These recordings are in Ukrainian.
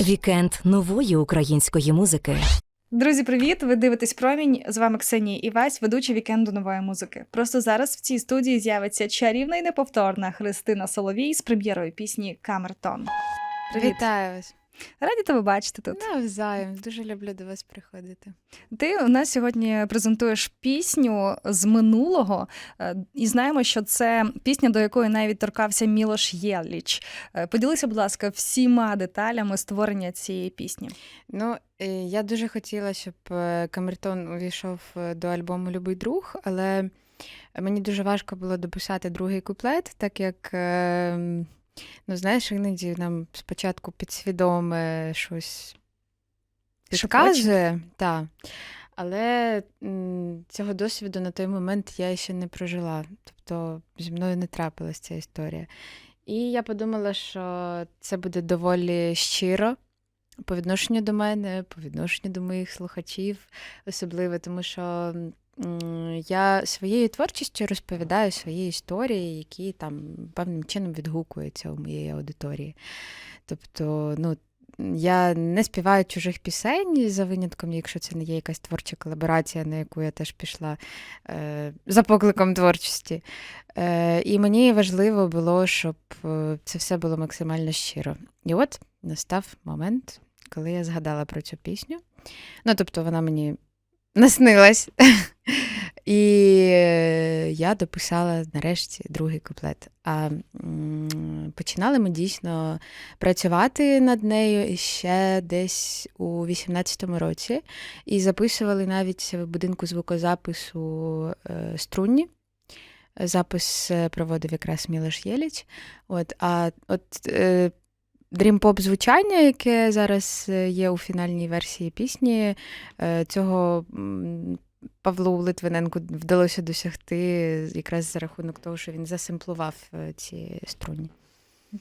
Вікенд нової української музики. Друзі, привіт! Ви дивитесь промінь. З вами Ксенія Івась, ведуча вікенду нової музики. Просто зараз в цій студії з'явиться чарівна і неповторна Христина Соловій з прем'єрою пісні Камертон. Привіт! Вітаю вас. Раді тебе бачити тут. Навзаєм. Дуже люблю до вас приходити. Ти у нас сьогодні презентуєш пісню з минулого, е, і знаємо, що це пісня, до якої навіть торкався Мілош Єліч. Е, Поділися, будь ласка, всіма деталями створення цієї пісні. Ну, е, я дуже хотіла, щоб Камертон увійшов до альбому Любий друг, але мені дуже важко було дописати другий куплет, так як, е, ну, знаєш, іноді нам спочатку підсвідоме щось підказує. Та. Але м, цього досвіду на той момент я ще не прожила. Тобто зі мною не трапилась ця історія. І я подумала, що це буде доволі щиро по відношенню до мене, по відношенню до моїх слухачів, особливо, тому що я своєю творчістю розповідаю свої історії, які там певним чином відгукуються у моєї аудиторії. Тобто, ну. Я не співаю чужих пісень за винятком, якщо це не є якась творча колаборація, на яку я теж пішла е, за покликом творчості. Е, і мені важливо було, щоб е, це все було максимально щиро. І от настав момент, коли я згадала про цю пісню. Ну, тобто, вона мені наснилась. І е, я дописала нарешті другий куплет. А починали ми дійсно працювати над нею ще десь у 18-му році, і записували навіть в будинку звукозапису е, струнні. Запис е, проводив якраз Мілош Єліч. От, а от дрім-поп звучання, яке зараз е, є у фінальній версії пісні, е, цього Павлу Литвиненку вдалося досягти якраз за рахунок того, що він засимплував е, ці струнні.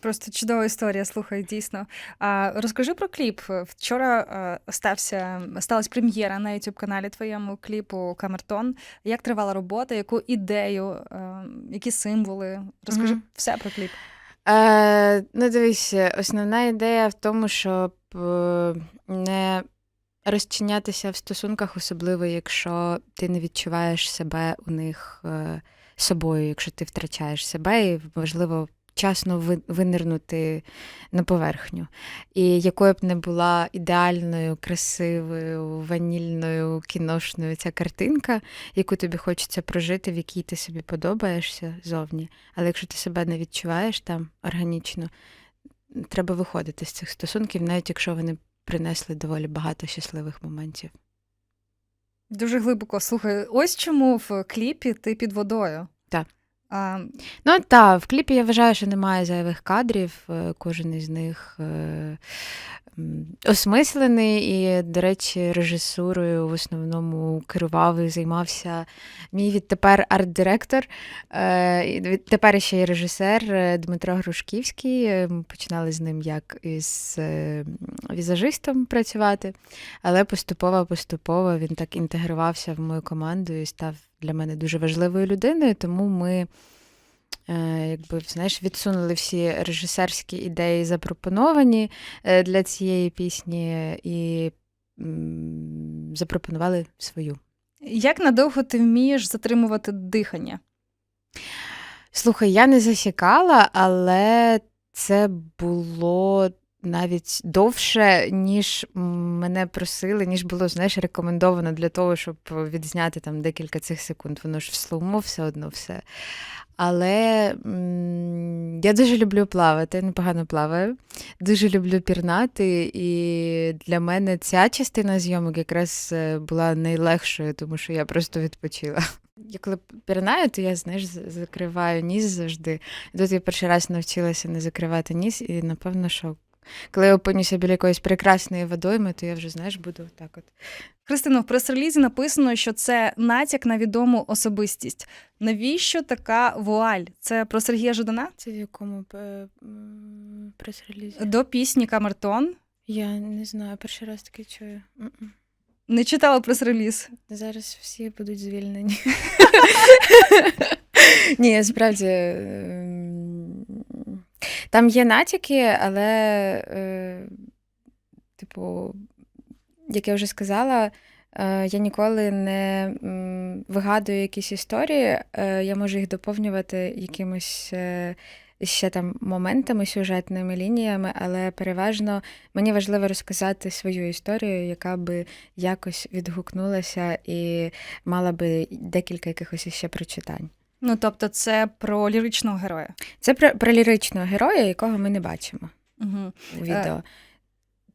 Просто чудова історія, слухай, дійсно. А розкажи про кліп. Вчора стався сталася прем'єра на youtube каналі твоєму кліпу Камертон. Як тривала робота, яку ідею, які символи? Розкажи Мгм. все про кліп. Е, ну, дивись, основна ідея в тому, щоб е, не розчинятися в стосунках, особливо, якщо ти не відчуваєш себе у них е, собою, якщо ти втрачаєш себе, і важливо вчасно винирнути на поверхню. І якою б не була ідеальною, красивою, ванільною, кіношною ця картинка, яку тобі хочеться прожити, в якій ти собі подобаєшся зовні. Але якщо ти себе не відчуваєш там органічно, треба виходити з цих стосунків, навіть якщо вони принесли доволі багато щасливих моментів. Дуже глибоко. Слухай, ось чому в кліпі ти під водою. А, Ну так, в кліпі я вважаю, що немає зайвих кадрів, е, кожен із них е, осмислений. І, до речі, режисурою в основному керував і займався мій відтепер арт-директор. Е, і Відтепер ще й режисер Дмитро Грушківський. Ми починали з ним як із візажистом працювати, але поступово-поступово він так інтегрувався в мою команду і став для мене дуже важливою людиною, тому ми. е, Якби знаєш, відсунули всі режисерські ідеї, запропоновані е, для цієї пісні, і запропонували свою. як надовго ти вмієш затримувати дихання? Слухай, я не засікала, але це було навіть довше, ніж мене просили, ніж було, знаєш, рекомендовано для того, щоб відзняти там декілька цих секунд. Воно ж в слоумо все одно все. Але я дуже люблю плавати, непогано плаваю, дуже люблю пірнати, і для мене ця частина зйомок якраз е, була найлегшою, тому що я просто відпочила. Я коли пірнаю, то я, знаєш, закриваю ніс завжди. Тут я перший раз навчилася не закривати ніс, і напевно, що коли я опинюся біля якоїсь прекрасної водойми, то я вже, знаєш, буду так от. Христино, в прес-релізі написано, що це натяк на відому особистість. Навіщо така вуаль? Це про Сергія Жадана? Це в якому е, прес-релізі? До пісні Камертон. Я не знаю, перший раз таке чую. М-м. Не читала прес-реліз. Зараз всі будуть звільнені. Ні, справді. ем, Там є натяки, але, е, типу, як я вже сказала, е, я ніколи не м, вигадую якісь історії, е, я можу їх доповнювати якимось е, ще там моментами, сюжетними лініями, але переважно мені важливо розказати свою історію, яка би якось відгукнулася і мала би декілька якихось ще прочитань. Ну, тобто, це про ліричного героя. Це про, про ліричного героя, якого ми не бачимо Угу. у відео.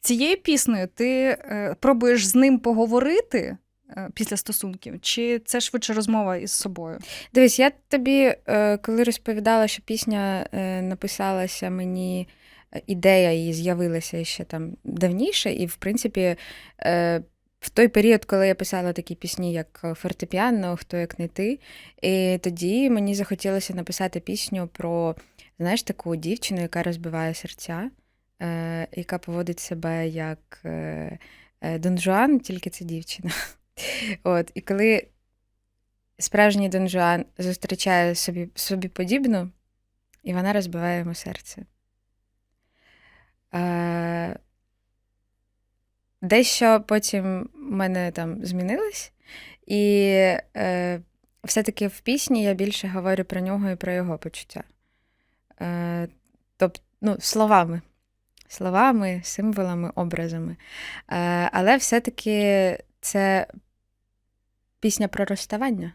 Цією піснею ти е, пробуєш з ним поговорити е, після стосунків, чи це швидше розмова із собою? Дивись, я тобі, е, коли розповідала, що пісня е, написалася мені, е, ідея її з'явилася ще там давніше, і, в принципі, е, в той період, коли я писала такі пісні, як фортепіано, хто як не ти, і тоді мені захотілося написати пісню про, знаєш, таку дівчину, яка розбиває серця, е, яка поводить себе як е, е, Дон Жуан, тільки це дівчина. От, і коли справжній Дон Жуан зустрічає собі, собі подібну, і вона розбиває йому серце. Е, дещо потім в мене там змінилось, і е, все-таки в пісні я більше говорю про нього і про його почуття. Е, тобто, ну, словами. Словами, символами, образами. Е, але все-таки це пісня про розставання.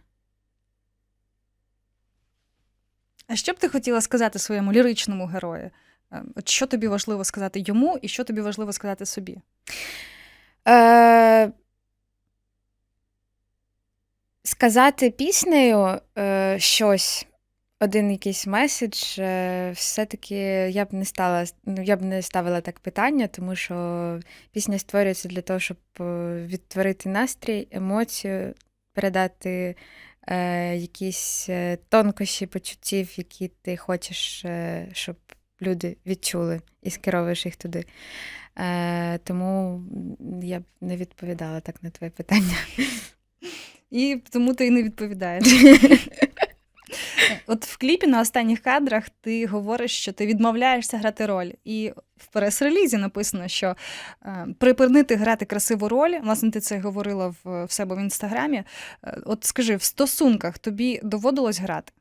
А що б ти хотіла сказати своєму ліричному герою? Е, От що тобі важливо сказати йому, і що тобі важливо сказати собі? Е, сказати піснею е, щось, один якийсь меседж, е, все-таки я б не стала, ну, я б не ставила так питання, тому що пісня створюється для того, щоб е, відтворити настрій, емоцію, передати е, якісь е, тонкощі почуттів, які ти хочеш, е, щоб люди відчули і скеровуєш їх туди. Е, тому я б не відповідала так на твоє питання. І тому ти і не відповідаєш. От в кліпі на останніх кадрах ти говориш, що ти відмовляєшся грати роль. І в прес-релізі написано, що е, припинити грати красиву роль. Власне, ти це говорила в, в себе в інстаграмі. Е, От скажи, в стосунках тобі доводилось грати?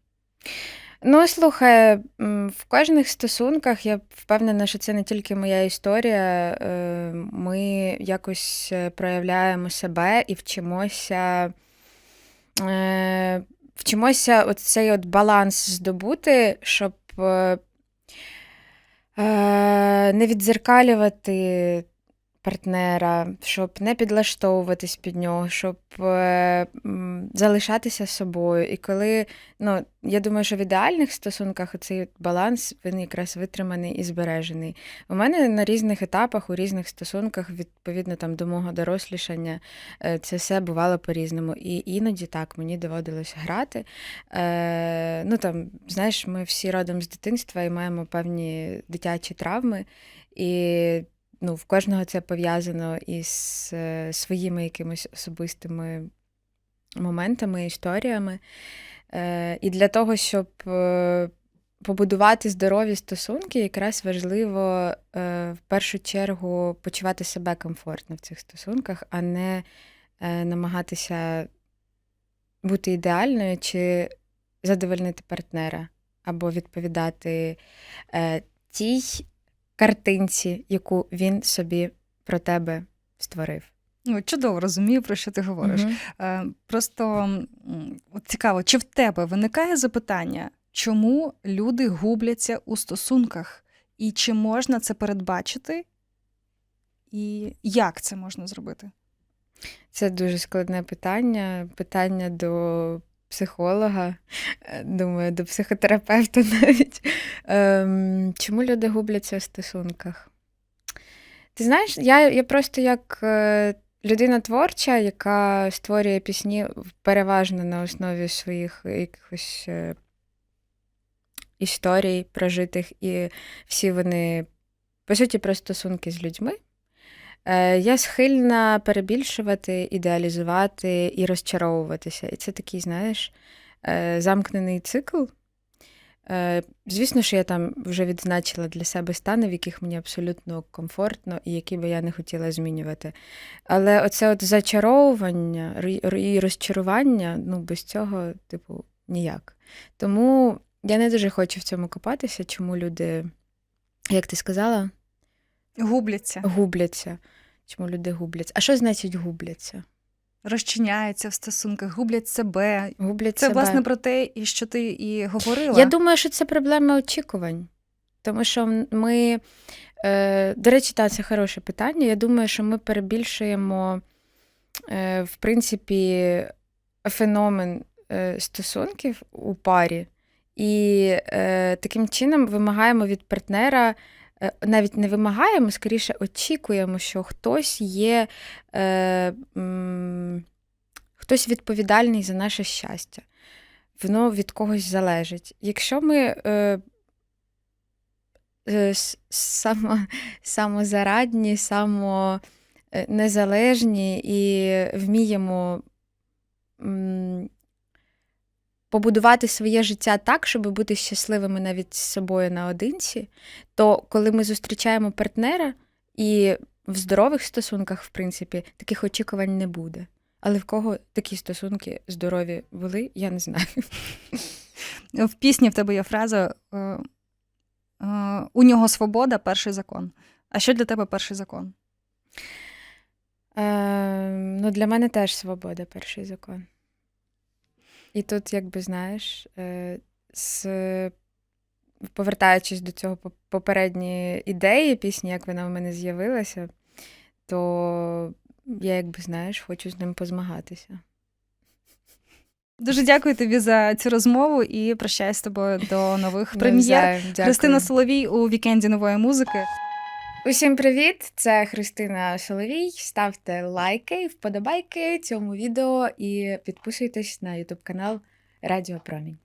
Ну, слухай, в кожних стосунках я впевнена, що це не тільки моя історія. е, Ми якось е, проявляємо себе і вчимося. е, Вчимося от цей от баланс здобути, щоб не віддзеркалювати партнера, щоб не підлаштовуватись під нього, щоб е, залишатися собою. І коли, ну, я думаю, що в ідеальних стосунках цей баланс він якраз витриманий і збережений. У мене на різних етапах, у різних стосунках, відповідно там до мого дорослішання, е, це все бувало по-різному. І іноді так мені доводилось грати. Е, ну там, знаєш, ми всі родом з дитинства і маємо певні дитячі травми. І ну, в кожного це пов'язано із е, своїми якимись особистими моментами, історіями. Е, і для того, щоб е, побудувати здорові стосунки, якраз важливо в першу чергу почувати себе комфортно в цих стосунках, а не намагатися бути ідеальною чи задовольнити партнера, або відповідати тій картинці, яку він собі про тебе створив. Ну, чудово розумію, про що ти говориш. Мгм. Е, Просто цікаво, чи в тебе виникає запитання, чому люди губляться у стосунках? І чи можна це передбачити? І як це можна зробити? Це дуже складне питання. Питання до психолога, е, думаю, до психотерапевта навіть. Ем, чому люди губляться в стосунках? Ти знаєш, я, я просто як е, людина творча, яка створює пісні переважно на основі своїх якихось е, історій прожитих, і всі вони, по суті, про стосунки з людьми. Е, Я схильна перебільшувати, ідеалізувати і розчаровуватися. І це такий, знаєш, е, замкнений цикл. Е, Звісно, що я там вже відзначила для себе стани, в яких мені абсолютно комфортно і які би я не хотіла змінювати. Але оце от зачаровування і розчарування, ну, без цього, типу, ніяк. Тому я не дуже хочу в цьому копатися, чому люди, як ти сказала, Губляться, губляться. Чому люди губляться? А що значить губляться? розчиняються в стосунках, гублять себе. Гублять Це себе. власне про те, і що ти і говорила. Я думаю, що це проблема очікувань. Тому що ми, е, до речі, та, це хороше питання. Я думаю, що ми перебільшуємо, е, в принципі, феномен е, стосунків у парі, і е, таким чином вимагаємо від партнера. Е, Навіть не вимагаємо, скоріше очікуємо, що хтось є, е, хтось відповідальний за наше щастя воно від когось залежить. Якщо ми е, е, само, самозарадні, само е, і вміємо м, побудувати своє життя так, щоб бути щасливими навіть з собою наодинці, то коли ми зустрічаємо партнера і в здорових стосунках, в принципі, таких очікувань не буде. Але в кого такі стосунки здорові були, я не знаю. В пісні в тебе є фраза е, е, у нього свобода перший закон. А що для тебе перший закон? Е, ну, для мене теж свобода перший закон. І тут, якби знаєш, е, з, повертаючись до цього поп- попередньої ідеї пісні, як вона в мене з'явилася, то я, якби знаєш, хочу з ним позмагатися. Дуже дякую тобі за цю розмову і прощаюсь з тобою до нових прем'єр. Христина Соловій у вікенді нової музики. Усім привіт! Це Христина Соловій. Ставте лайки, вподобайки цьому відео і підписуйтесь на ютуб канал Радіо Промінь.